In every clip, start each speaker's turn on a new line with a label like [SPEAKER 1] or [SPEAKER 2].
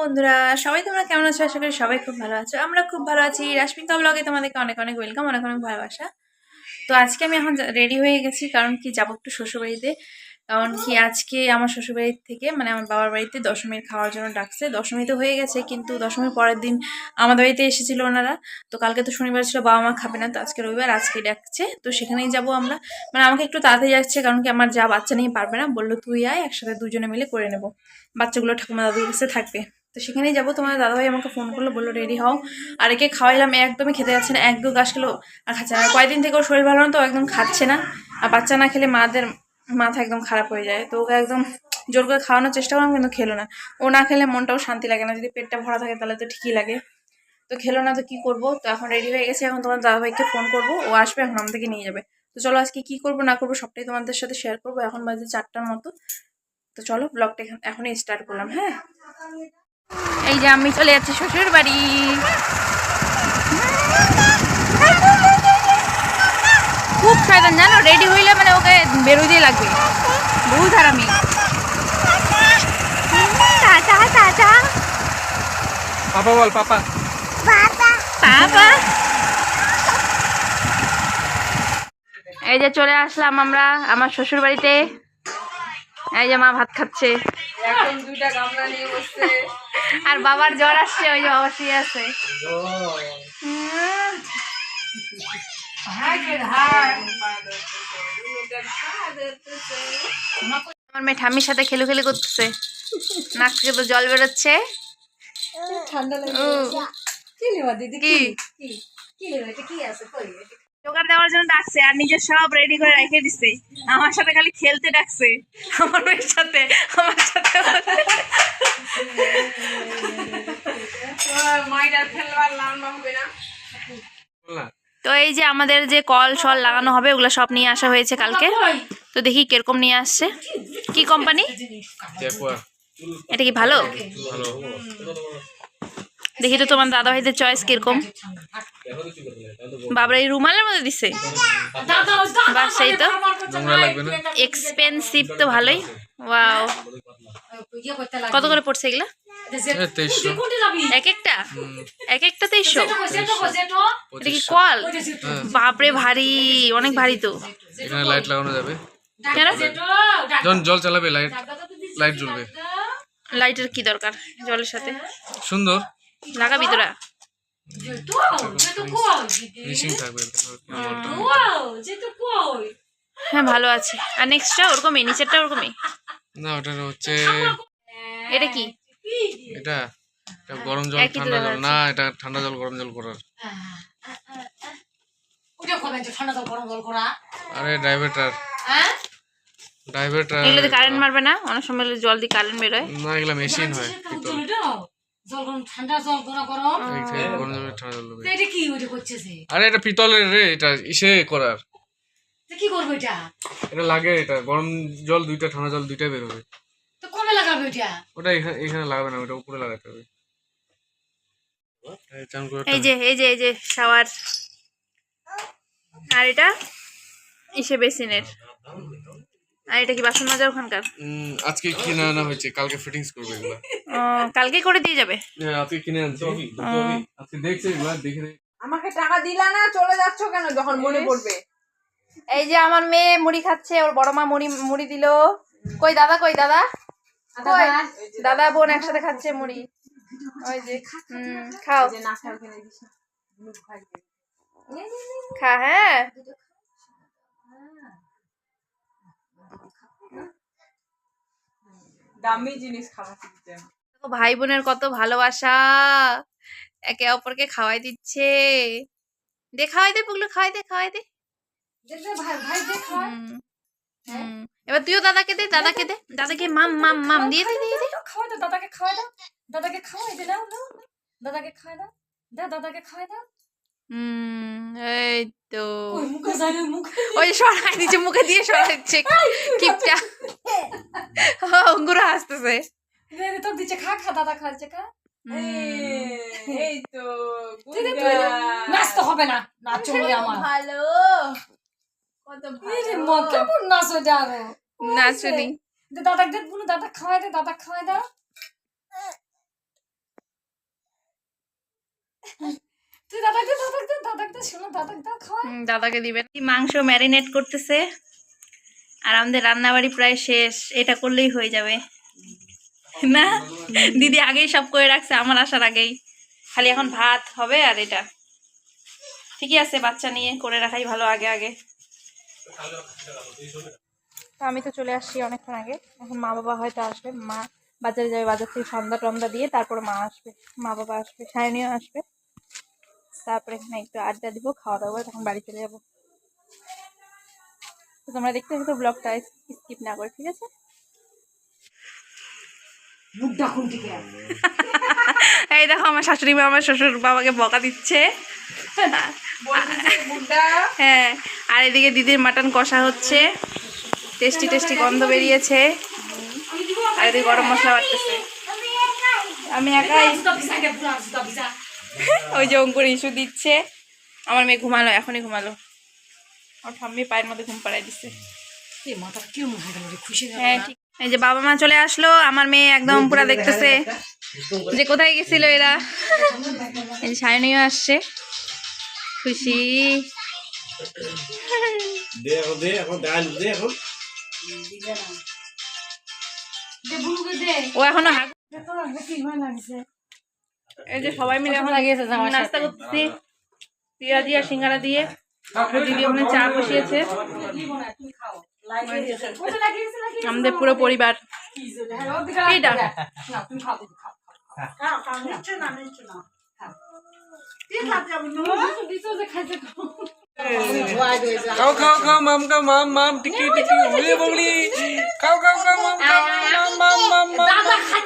[SPEAKER 1] বন্ধুরা, সবাই তোমরা কেমন আছো? আশা করি সবাই খুব ভালো আছো। আমরা খুব ভালো আছি। রাশ্মিকা ব্লগে তোমাদেরকে অনেক অনেক ওয়েলকাম অনেক অনেক ভালোবাসা। তো আজকে আমি এখন রেডি হয়ে গেছি, কারণ কি যাব একটু শ্বশুরবাড়িতে। কারণ কি আজকে আমার শ্বশুরবাড়ির থেকে মানে আমার বাবার বাড়িতে দশমীর খাওয়ার জন্য ডাকছে। দশমী তো হয়ে গেছে, কিন্তু দশমীর পরের দিন আমাদের বাড়িতে এসেছিল ওনারা। তো কালকে তো শনিবার ছিল, বাবা মা খাবে না, তো আজকে রবিবার, আজকে ডাকছে। তো সেখানেই যাব আমরা। মানে আমাকে একটু তাড়াতাড়ি যাচ্ছে কারণ কি আমার যা বাচ্চা নিয়ে পারবে না, বলল তুই আয়, একসাথে দুজনে মিলে করে নেব। বাচ্চাগুলো ঠাকুমা দাদুর কাছে থাকবে। তো সেখানেই যাব। তোমার দাদাভাই আমাকে ফোন করল, বলল, রেডি হও। আর একে খাওয়াইলাম, একদমই খেতে যাচ্ছে না, এক দু গাছ খেলো আর খাচ্ছে না। কয়েকদিন থেকে ওর শরীর ভালো না তো একদম খাচ্ছে না। আর বাচ্চা না খেলে মাদের মাথা একদম খারাপ হয়ে যায়। তো ওকে একদম জোর করে খাওয়ানোর চেষ্টা করলাম, কিন্তু খেলো না। ও না খেলে মনটাও শান্তি লাগে না। যদি পেটটা ভরা থাকে তাহলে তো ঠিকই লাগে। তো খেলো না তো কি করব? তো এখন রেডি হয়ে গেছে, এখন তোমার দাদাভাইকে ফোন করব। ও আসবে, এখন আমাদেরকে নিয়ে যাবে। তো চলো আজকে কি করব, না করব সবটাই তোমাদের সাথে শেয়ার করব। এখন বাজে চারটার মতো। তো চলো ব্লগটা এখন এখনই স্টার্ট করলাম হ্যাঁ? এই যে আমি চলে যাচ্ছি শ্বশুর বাড়ি। খুব শয়তান জানো? রেডি হইলে মানে ওকে বেরোতেই লাগবে। বহুত টাটা টাটা
[SPEAKER 2] পাপা বল পাপা।
[SPEAKER 1] পাপা। এই যে চলে আসলাম আমরা আমার শ্বশুর বাড়িতে এই যে মা ভাত খাচ্ছে। আর বাবার জ্বর আসছে ওই যে বাবা শুয়ে আছে। আমার মেয়ে ঠাম্মির সাথে খেলু খেলু করতেছে। নাক থেকে তো জল বেরোচ্ছে।
[SPEAKER 3] ঠান্ডা লাগে কি দিদি?
[SPEAKER 1] কি?
[SPEAKER 3] আছে?
[SPEAKER 1] জোগাড় দেওয়ার জন্য ডাকছে আর নিজে সব রেডি করে রেখে দিছে। আমার সাথে খালি খেলতে ডাকছে। আমার মেয়ের সাথে আমার সাথে। তো এই যে আমাদের যে কল সল লাগানো হবে ওগুলো সব নিয়ে আসা হয়েছে কালকে। তো দেখি কীরকম নিয়ে আসছে। কি কোম্পানি এটা কি ভালো?
[SPEAKER 2] ভালো।
[SPEAKER 1] দেখি তো তোমার দাদা ভাইদের চয়েস কীরকম। বাবরা এই রুমালের মধ্যে দিছে? বাস সেই তো। এক্সপেন্সিভ তো ভালোই। ওয়াও কত করে পড়ছে এগুলা? এক একটা এক একটা এটা কি কল?
[SPEAKER 2] হ্যাঁ।
[SPEAKER 1] বাপরে ভারী অনেক ভারী তো।
[SPEAKER 2] এখানে লাইট লাগানো যাবে। যখন জল চালাবে লাইট লাইট জ্বলবে।
[SPEAKER 1] লাইটের কি দরকার জলের সাথে?
[SPEAKER 2] সুন্দর।
[SPEAKER 1] লাগাবি তোরা হ্যাঁ ভালো আছে আর নেক্সটটা ওরকমই নিচেরটা ওরকমই
[SPEAKER 2] না ওটা হচ্ছে
[SPEAKER 1] এটা কি
[SPEAKER 2] এটা এটা গরম জল ঠান্ডা জল না এটা ঠান্ডা জল গরম জল করার আরে ড্রাইভারটার ড্রাইভারটা
[SPEAKER 1] এগুলোতে কারেন্ট মারবে না অনেক সময় জল দিয়ে কারেন্ট বেরোয়
[SPEAKER 2] না এগুলা মেশিন হয়
[SPEAKER 3] জল গরম ঠান্ডা জল গরম গরম। এটা কি করছে
[SPEAKER 2] আরে এটা পিতলের রে এটা ইসে করার।
[SPEAKER 3] কি করব এটা?
[SPEAKER 2] এটা লাগে এটা গরম জল দুইটা ঠান্ডা জল দুইটা বের হবে
[SPEAKER 3] তো কবে লাগাবে ওইটা?
[SPEAKER 2] ওটা এখানে এখানে লাগাবে না ওটা উপরে লাগাতে হবে। এই
[SPEAKER 1] এই যে এই যে এই যে শাওয়ার। আর এটা ইসে বেসিনের। আর এটা কি বাসন মাজার ওখানকার
[SPEAKER 2] আজকে কিনে আনা হয়েছে কালকে ফিটিংস করবে এগুলা।
[SPEAKER 1] কালকে করে দিয়ে যাবে?
[SPEAKER 2] হ্যাঁ আজকে কিনে আনছি। আজকে দেখছে এগুলা দেখে
[SPEAKER 3] আমাকে টাকা দিলা না চলে যাচ্ছ কেন যখন মনে পড়বে?
[SPEAKER 1] এই যে আমার মেয়ে মুড়ি খাচ্ছে ওর বড় মা মুড়ি মুড়ি দিল। কই দাদা কই দাদা? কই? দাদা বোন একসাথে খাচ্ছে মুড়ি। ওই যে খাও
[SPEAKER 3] যে না খাও। কিনে দিস মুখ ভাজবে
[SPEAKER 1] খা হ্যাঁ।
[SPEAKER 3] দামি জিনিস খাওয়া শিখছে
[SPEAKER 1] দেখো ভাই বোনের কত ভালোবাসা। একে অপরকে খাওয়াই দিচ্ছে। দে খাওয়াই দে পুগলু খাওয়াই দে খাওয়াই দে।
[SPEAKER 3] দেখবে ভাই ভাই দেখ
[SPEAKER 1] হুম, হুম। এবার তুইও দাদাকে দে দাদাকে দে দাদাকে মাম মাম মাম দিয়ে দে দিয়ে দে।
[SPEAKER 3] খাওয়াই দাও দাদাকে খাওয়াই দাও দাদাকে খাওয়াই দে দাও দাদাকে খাওয়াই দাও। দাও দাদাকে খাওয়াই দাও।
[SPEAKER 1] হুম এই তো।
[SPEAKER 3] ওই
[SPEAKER 1] সরাই দিচ্ছে মুখে দিয়ে সরাচ্ছে কিপটা। অঙ্গুর হাসতেছে।
[SPEAKER 3] দিচ্ছে খা খা দাদা খাচ্ছে খা।
[SPEAKER 1] হুম।
[SPEAKER 3] এই তো নাচতে হবে না নাচো আমার।
[SPEAKER 1] ভালো। কত
[SPEAKER 3] কেমন নাচ
[SPEAKER 1] নাচুনি।
[SPEAKER 3] দাদা খাওয়াই দে দাদা খাওয়াই দাও। দাদাকে
[SPEAKER 1] দিবেন। কি মাংস ম্যারিনেট করতেছে। আর আমাদের রান্নাবাড়ি প্রায় শেষ। এটা করলেই হয়ে যাবে। না? দিদি আগেই সব করে রাখছে আমার আসার আগেই। খালি এখন ভাত হবে আর এটা। ঠিকই আছে বাচ্চা নিয়ে করে রাখাই ভালো আগে আগে। তো আমি তো চলে আসছি অনেকক্ষণ আগে। এখন মা বাবা হয়তো আসবে। মা বাজারে যাবে বাজার থেকে সন্ধ্যা টন্দা দিয়ে তারপরে মা আসবে। মা বাবা আসবে সায়নীও আসবে। তারপরে এখানে একটু আড্ডা দিব খাওয়া দাওয়া করে তখন বাড়ি চলে যাব তো তোমরা দেখতে থাকো ব্লগটা স্কিপ না করে ঠিক আছে এই দেখো আমার শাশুড়ি মা আমার শ্বশুর বাবাকে বকা দিচ্ছে হ্যাঁ আর এদিকে দিদির মাটন কষা হচ্ছে টেস্টি টেস্টি গন্ধ বেরিয়েছে আর এদিকে গরম মশলা বাড়তেছে আমি একাই ওই যে অঙ্কুর ইস্যু দিচ্ছে। আমার মেয়ে ঘুমালো এখনই ঘুমালো। ওর ঠাম্মি পায়ের মধ্যে ঘুম পাড়াই দিচ্ছে
[SPEAKER 3] হয় খুশি
[SPEAKER 1] হ্যাঁ ঠিক। এই যে বাবা মা চলে আসলো আমার মেয়ে একদম পুরো দেখতেছে যে কোথায় গেছিল এরা। এই যে সায়নীও আসছে। খুশি।
[SPEAKER 4] দে এখন দে এখন ডাল দে এখন।
[SPEAKER 1] ও এখনও হাগ এই যে সবাই মিলে এখন নাস্তা করতেছি পেঁয়াজি আর সিঙ্গারা দিয়ে দিদি ওখানে চা বসিয়েছে আমাদের পুরো পরিবার
[SPEAKER 2] খাও খাও খাও মাম খাও মাম মাম টিকি টিকি উড়ে বগলি খাও খাও খাও মাম খাও মাম মাম মাম মাম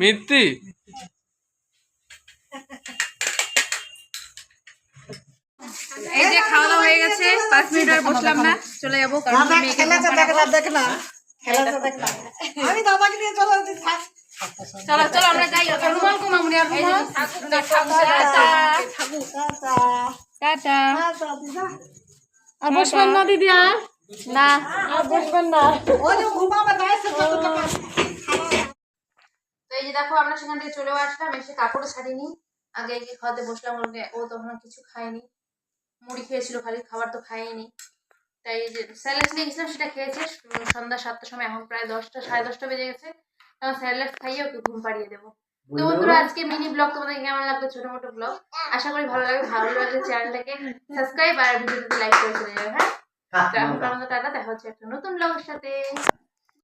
[SPEAKER 3] মিত্তি
[SPEAKER 1] এই যে খাওয়া হয়ে গেছে পাঁচ মিনিট আর বসলাম না চলে যাব
[SPEAKER 5] চলো
[SPEAKER 3] আর বসবেন না দিদি আর?
[SPEAKER 1] না।
[SPEAKER 3] আর বসবেন না।
[SPEAKER 5] ও যে ঘুমাবে না
[SPEAKER 1] এই যে দেখো আমরা সেখান থেকে চলেও আসলাম এসে কাপড় ছাড়িনি। আগে এই যে খাওয়াতে বসলাম ওকে ও তখন কিছু খায়নি। মুড়ি খেয়েছিল খালি খাবার তো খায়নি। তাই এই যে স্যালাড নিয়ে গেছিলাম সেটা খেয়েছে। সন্ধ্যা সাতটার সময় এখন প্রায় দশটা সাড়ে দশটা বেজে গেছে। তখন স্যালাড খাইয়ে ওকে ঘুম পাড়িয়ে দেবো। তো বন্ধুরা আজকে মিনি ব্লগ তোমাদের কেমন লাগবে ছোট মোটো ব্লগ। আশা করি ভালো লাগবে। ভালো লাগলে চ্যানেলটাকে সাবস্ক্রাইব আর ভিডিওটাতে লাইক করে চলে যাবে হ্যাঁ? তো এখন টাটা দেখা হচ্ছে একটা নতুন ব্লগের সাথে।